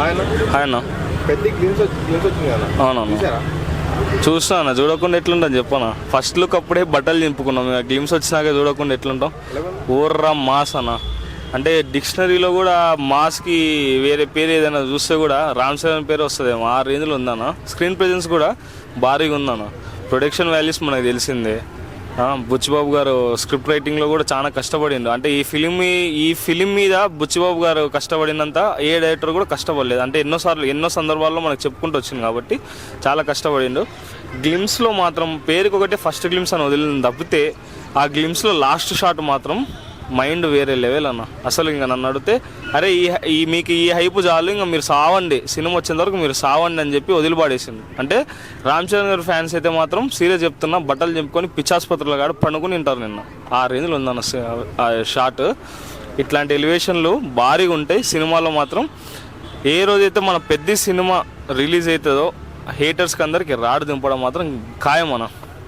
ఆయన? అవునవును. చూసారా? చూస్తాను చూడకుండా ఎట్లుంటాం చెప్పనా? ఫస్ట్ లుక్ అప్పుడే బట్టలు చింపుకున్నాం ఇక గ్లిమ్స్ వచ్చినాక చూడకుండా ఎట్లుంటాం? ఓర్రా మాస్ అన్న. అంటే డిక్షనరీలో కూడా మాస్కి వేరే పేరు ఏదైనా చూస్తే కూడా రామ్ చరణ్ పేరు వస్తుందేమో. ఆ రేంజ్లో ఉందన్న. స్క్రీన్ ప్రెజెన్స్ కూడా భారీగా ఉందన్న. ప్రొడక్షన్ వాల్యూస్ మనకు తెలిసిందే. బుచ్చిబాబు గారు స్క్రిప్ట్ రైటింగ్లో కూడా చాలా కష్టపడిండు. అంటే ఈ ఫిలిం ఈ ఫిలిం మీద బుచ్చిబాబు గారు కష్టపడినంత ఏ డైరెక్టర్ కూడా కష్టపడలేదు. అంటే ఎన్నోసార్లు ఎన్నో సందర్భాల్లో మనకు చెప్పుకుంటూ వచ్చింది కాబట్టి చాలా కష్టపడిండు. గ్లిమ్స్లో మాత్రం పేరుకొకటి ఫస్ట్ గ్లిమ్స్ అని వదిలింది తప్పితే ఆ గ్లిమ్స్లో లాస్ట్ షాట్ మాత్రం మైండ్ వేరే లెవెల్ అన్న. అసలు ఇంకా నన్ను అడిగితే అరే ఈ ఈ మీకు ఈ హైపు చాలు ఇంకా మీరు సావండి. సినిమా వచ్చేంత వరకు మీరు సావండి అని చెప్పి వదిలిపాడేసింది అంటే రామ్ చరణ్ గారి ఫ్యాన్స్ అయితే మాత్రం సీరియస్ చెప్తున్నా బట్టలు చెప్పుకొని పిచ్చాసుపత్రులు కాడ పండుకొని ఉంటారు నిన్న. ఆ రేంజ్లో ఉందన్న స- షాట్. ఇట్లాంటి ఎలివేషన్లు భారీగా ఉంటాయి. సినిమాలో మాత్రం ఏ రోజైతే మన పెద్ద సినిమా రిలీజ్ అవుతుందో హేటర్స్కి అందరికి రాడు దింపడం మాత్రం ఖాయం అన్న